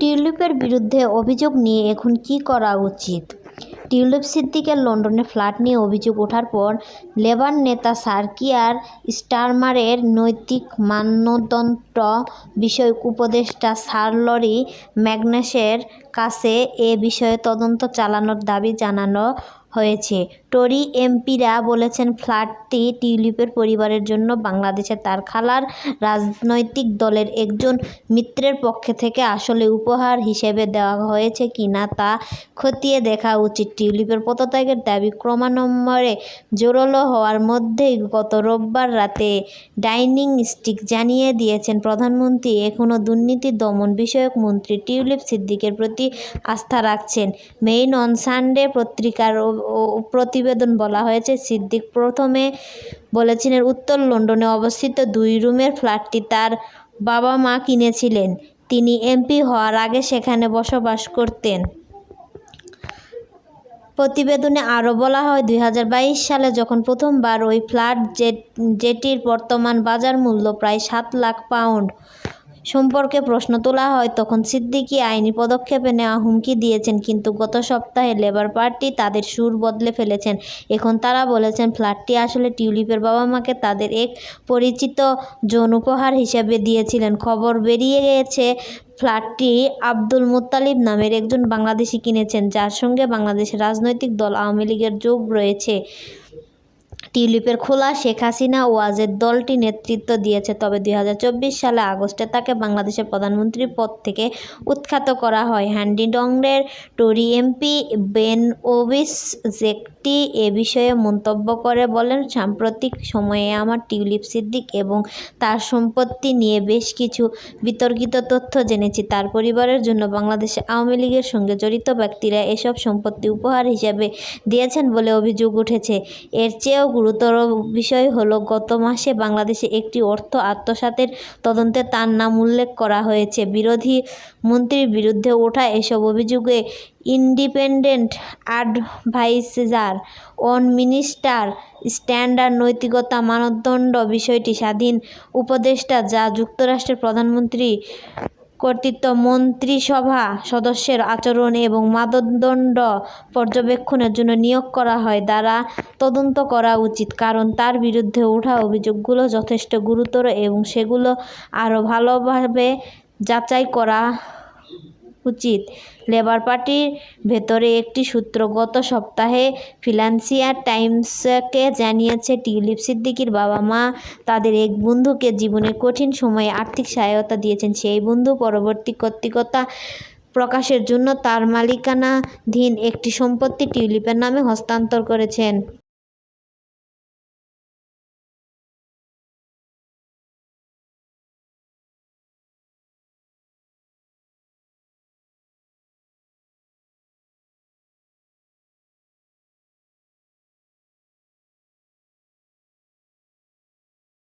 টিউলিপের বিরুদ্ধে অভিযোগ নিয়ে এখন কি করা উচিত? টিউলিপ সিদ্দিকের লন্ডনে ফ্ল্যাট নিয়ে অভিযোগ ওঠার পর লেবার নেতা সার্কিয়ার কিয়ার স্টারমারের নৈতিক মানদণ্ড বিষয়ক উপদেষ্টা সার্লরি ম্যাগনাসের কাছে এ বিষয়ে তদন্ত চালানোর দাবি জানানো হয়েছে। টরি এমপিরা বলেছেন ফ্ল্যাটটি টিউলিপের পরিবারের জন্য বাংলাদেশে তার খালার রাজনৈতিক দলের একজন মিত্রের পক্ষ থেকে আসলে উপহার হিসেবে দেওয়া হয়েছে কিনা তা খতিয়ে দেখা উচিত। টিউলিপের পদত্যাগের দাবি ক্রমান্বয়ে জোরালো হওয়ার মধ্যেই গত রোববার রাতে ডাইনিং স্টিক জানিয়ে দিয়েছেন প্রধানমন্ত্রী। এখনও দুর্নীতি দমন বিষয়ক মন্ত্রী টিউলিপ সিদ্দিকের প্রতি আস্থা রাখছেন। মেইন অন সানডে পত্রিকার প্রতিবেদন বলা হয়েছে। সিদ্দিক প্রথমে বলেছিলেন, উত্তর লন্ডনে অবস্থিত দুই রুমের ফ্ল্যাটটি তার বাবা মা কিনেছিলেন। তিনি এমপি হওয়ার আগে সেখানে বসবাস করতেন। প্রতিবেদনে আরও বলা হয়, দুই হাজার বাইশ সালে যখন প্রথমবার ওই ফ্ল্যাট যেটির বর্তমান বাজার মূল্য প্রায় সাত লাখ পাউন্ড সম্পর্কে প্রশ্ন তোলা হয়, তখন সিদ্দিকী আইনি পদক্ষেপে নেওয়া হুমকি দিয়েছেন, কিন্তু গত সপ্তাহে লেবার পার্টি তাদের সুর বদলে ফেলেছেন। এখন তারা বলেছেন, ফ্ল্যাটটি আসলে টিউলিপের বাবা মাকে তাদের এক পরিচিত জন উপহার হিসেবে দিয়েছিলেন। খবর বেরিয়ে গেছে ফ্ল্যাটটি আব্দুল মুত্তালিব নামের একজন বাংলাদেশি কিনেছেন, যার সঙ্গে বাংলাদেশের রাজনৈতিক দল আওয়ামী লীগের যোগ রয়েছে। টিউলিপের খোলা শেখ হাসিনা ওয়াজের দলটি নেতৃত্ব দিয়েছে। তবে দুই হাজার চব্বিশ সালে আগস্টে তাকে বাংলাদেশের প্রধানমন্ত্রী পদ থেকে উৎখাত করা হয়। হ্যান্ডিডংয়ের টরি এমপি বেন ওবিস জেকটি এ বিষয়ে মন্তব্য করে বলেন, সাম্প্রতিক সময়ে আমার টিউলিপ সিদ্দিক এবং তার সম্পত্তি নিয়ে বেশ কিছু বিতর্কিত তথ্য জেনেছি। তার পরিবারের জন্য বাংলাদেশে আওয়ামী লীগের সঙ্গে জড়িত ব্যক্তিরা এসব সম্পত্তি উপহার হিসেবে দিয়েছেন বলে অভিযোগ উঠেছে। এর চেয়েও গুরুতর বিষয় হলো, গত মাসে বাংলাদেশে একটি অর্থ আত্মসাতের তদন্তে তার নাম উল্লেখ করা হয়েছে। বিরোধী মন্ত্রীর বিরুদ্ধে ওঠা এসব অভিযোগে independent adviser on minister standard নৈতিকতা মানদণ্ড বিষয়টি স্বাধীন উপদেষ্টা যা যুক্তরাষ্ট্রের প্রধানমন্ত্রী কর্তৃত্ব মন্ত্রিসভা সদস্যের আচরণ এবং মানদণ্ড পর্যবেক্ষণের জন্য নিয়োগ করা হয় দ্বারা তদন্ত করা উচিত। কারণ তার বিরুদ্ধে ওঠা অভিযোগগুলো যথেষ্ট গুরুতর এবং সেগুলো আরও ভালোভাবে যাচাই করা উচিত। লেবার পার্টির ভেতরে একটি সূত্র গত সপ্তাহে ফিনান্সিয়াল টাইমসকে জানিয়েছে, টিউলিপ সিদ্দিকির বাবা মা তাদের এক বন্ধুকে জীবনে কঠিন সময়ে আর্থিক সহায়তা দিয়েছেন। সেই বন্ধু পরবর্তী কর্তৃকতা প্রকাশের জন্য তার মালিকানাধীন একটি সম্পত্তি টিউলিপের নামে হস্তান্তর করেছেন।